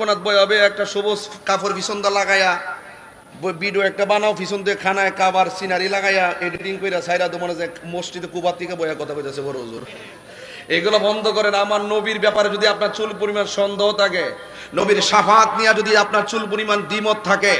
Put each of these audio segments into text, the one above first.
কোনাত বয়াবে একটা সবুজ কাপড় লাগাইয়া লাগায়া ভিডিও একটা বানাও, পিছন দিয়ে খানায় কাবার সিনারি লাগাইয়া এডিটিং কইরা সাইরা তোমার যে মসজিদে কুবার থেকে বয়া কথা কইতাছে বড় হুজুর। এগুলো বন্ধ করেন। আমার নবীর ব্যাপারে যদি আপনার চুল পরিমাণ সন্দেহ থাকে, নবীর সাফাত নিয়ে যদি আপনার চুল পরিমাণ দ্বিমত থাকে,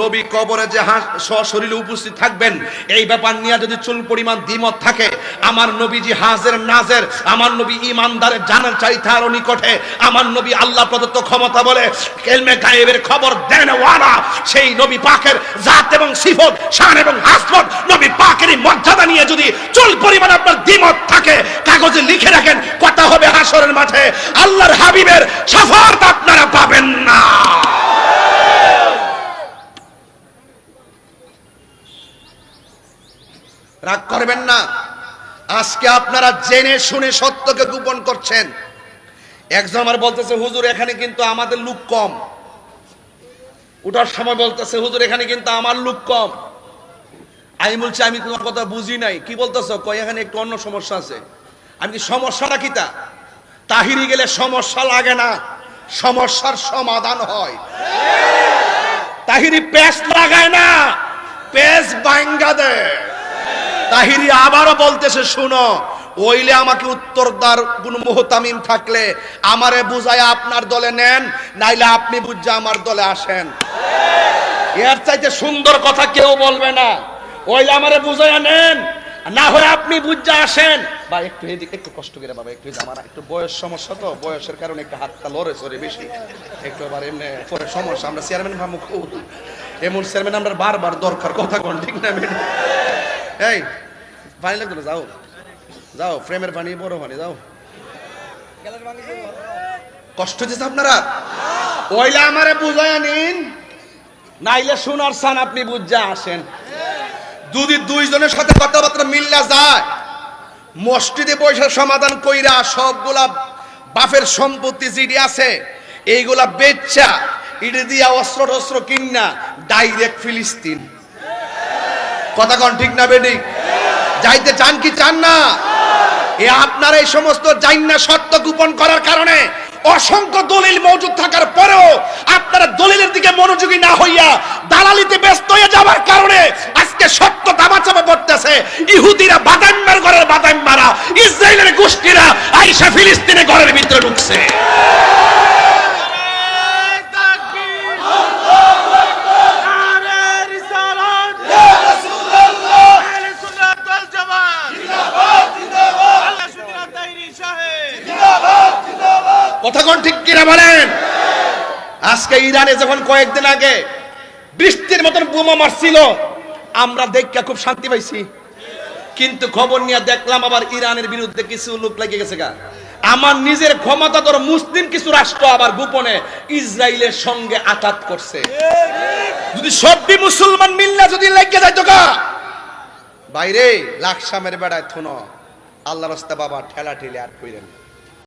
নবী কবরে যে সশরীরে উপস্থিত থাকবেন, এই ব্যাপার নিয়ে যদি চুল পরিমাণ দ্বিমত থাকে, আমার নবীজি হাজের নাজের, আমার নবী ইমানদারের জানার চাইতে আরও নিকটে, আমার নবী আল্লাহ প্রদত্ত ক্ষমতা বলে কেলমে গায়েবের খবর দেন ওয়ালা। সেই নবী পাকের জাত এবং সিফত, শান এবং হাসমত নবী পাকেরই মর্যাদা নিয়ে যদি চুল পরিমাণ আপনার দ্বিমত থাকে কাগজে লিখে রাখেন, কথা হবে হাসরের মাঠে। আল্লাহর হাবিবের সাফাত আপনারা পাবেন না। রাগ করবেন না। আজকে আপনারা জেনে শুনে সত্যকে গোপন করছেন। একজন আমার বলতেছে, হুজুর, এখানে কিন্তু আমাদের লোক কম। ওঠার সময় বলতেছে, হুজুর, এখানে কিন্তু আমার লোক কম। আমি বলছি, আমি তোমার কথা বুঝি নাই। কি বলতেছো? কয়, এখানে একটু অন্য সমস্যা আছে। আমি কি সমস্যাটা কি তা? তাহিরি গেলে সমস্যা লাগে না। সমস্যার সমাধান হয়। তাহিরি পেস লাগায় না। পেস বাইঙ্গা দেয় তাহিরি আবারও বলতেছে, শুনো, ওইলে আমাকে উত্তরদার কোন মোহতামিম থাকলে আমারে বুঝায় আপনার দলে নেন, নাইলে আপনি বুঝা আমার দলে আসেন। এর চাইতে সুন্দর কথা কেউ বলবে না। ওইলে আমারে বুঝাইয়া নেন, না হয় আপনি বুঝা আসেন। বা একটু এদিকে, একটু কষ্ট করে বাবা, একটু আমার একটু বয়স সমস্যা তো, বয়সের কারণে একটু হাতটা লড়ে সরে বেশি। একটু আবার এমনি পরে সমস্যা, আমরা চেয়ারম্যান ভাবো এমন চেয়ারম্যান আমরা বারবার দরকার, কথা কোন, ঠিক না, ম্যাডাম? এই, পানি লাগতো না, যাও। যাও ফ্রেমের পানি, বড় পানি, যাও। কষ্ট হচ্ছে আপনারা? ওইলা আমারে বুঝায় নিন। নাইলে শোনার সান আপনি বুঝা আসেন। যদি দুইজনের সাথে কথাবার্তা মিল্লা যায় মসজিদে পয়সার সমাধান কইরা সবগুলা বাপের সম্পত্তি জিডি আছে, এইগুলা বেচা ইডে দিয়া অস্ত্র টস্ত্র কিনা ডাইরেক্ট ফিলিস্তিন। কথা কন ঠিক না যাইতে চান কি চান না? এ আপনার এই সমস্ত জাইন্না সত্য গোপন করার কারণে অসংখ্য দলিল মজুদ থাকার পরেও আপনারা দলিলের দিকে মনোযোগী না হইয়া দালালিতে ব্যস্ত হয়ে যাওয়ার কারণে আজকে সত্য দামাচাপা পড়তেছে ইহুদিরা বাদাম্বারা ইসরায়েলের গোষ্ঠীরা আইসা ফিলিস্তিনে ঘরের ভিতরে ঢুকছে। ঠিক কিনা বলেন? আজকে ইরানে যখন কয়েকদিন আগে বৃষ্টির মতন বোমা মারছিল, আমরা দেখা খুব শান্তি পাইছি। কিন্তু খবর নিয়ে দেখলাম আবার ইরানের বিরুদ্ধে কিছু লোক লেগে গেছে গা। আমার নিজের ক্ষমতাধর মুসলিম কিছু রাষ্ট্র আবার গোপনে ইসরায়েলের সঙ্গে আঘাত করছে। যদি সবই মুসলমান মিল্লা যদি লেগে যায় তো গা। বাইরে লাকসামের বেড়ায় থুন আল্লাহ রাস্তা বাবা ঠেলা ঠেলে আর কইরেন